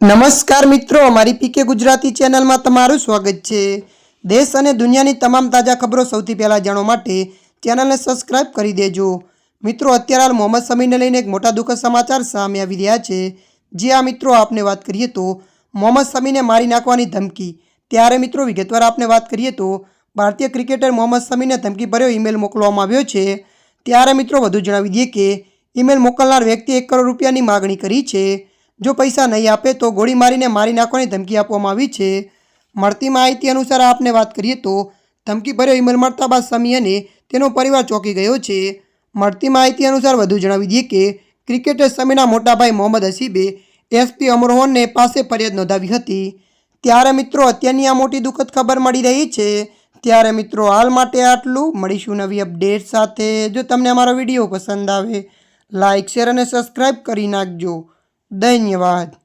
નમસ્કાર મિત્રો, અમારી પીકે ગુજરાતી ચેનલમાં તમારું સ્વાગત છે. દેશ અને દુનિયાની તમામ તાજા ખબરો સૌથી પહેલાં જાણવા માટે ચેનલને સબસ્ક્રાઇબ કરી દેજો. મિત્રો, અત્યારે હાલ મોહમ્મદ સમીને લઈને એક મોટા દુઃખદ સમાચાર સામે આવી રહ્યા છે. જે આ મિત્રો, આપને વાત કરીએ તો મોહમ્મદ સમીને મારી નાખવાની ધમકી. ત્યારે મિત્રો, વિગતવાર આપને વાત કરીએ તો ભારતીય ક્રિકેટર મોહમ્મદ સમીને ધમકી ભર્યો ઈમેલ મોકલવામાં આવ્યો છે. ત્યારે મિત્રો, વધુ જણાવી દઈએ કે ઈમેલ મોકલનાર વ્યક્તિએ એક કરોડ રૂપિયાની માગણી કરી છે. જો પૈસા નહીં આપે તો ગોળી મારીને મારી નાખવાની ધમકી આપવામાં આવી છે. મળતી માહિતી અનુસાર આપને વાત કરીએ તો ધમકી ભર્યો ઈમેલ મળતા બાદ સમી અને તેનો પરિવાર ચોંકી ગયો છે. મળતી માહિતી અનુસાર વધુ જણાવી દઈએ કે, ક્રિકેટર સમીના મોટાભાઈ મોહમ્મદ હસીબે એસપી અમરોહનને પાસે ફરિયાદ નોંધાવી હતી. ત્યારે મિત્રો અત્યારની આ મોટી દુઃખદ ખબર મળી રહી છે. ત્યારે મિત્રો હાલ માટે આટલું. મળીશું નવી અપડેટ સાથે. જો તમને અમારો વીડિયો પસંદ આવે લાઇક શેર અને સબસ્ક્રાઈબ કરી નાખજો. Денні вагань.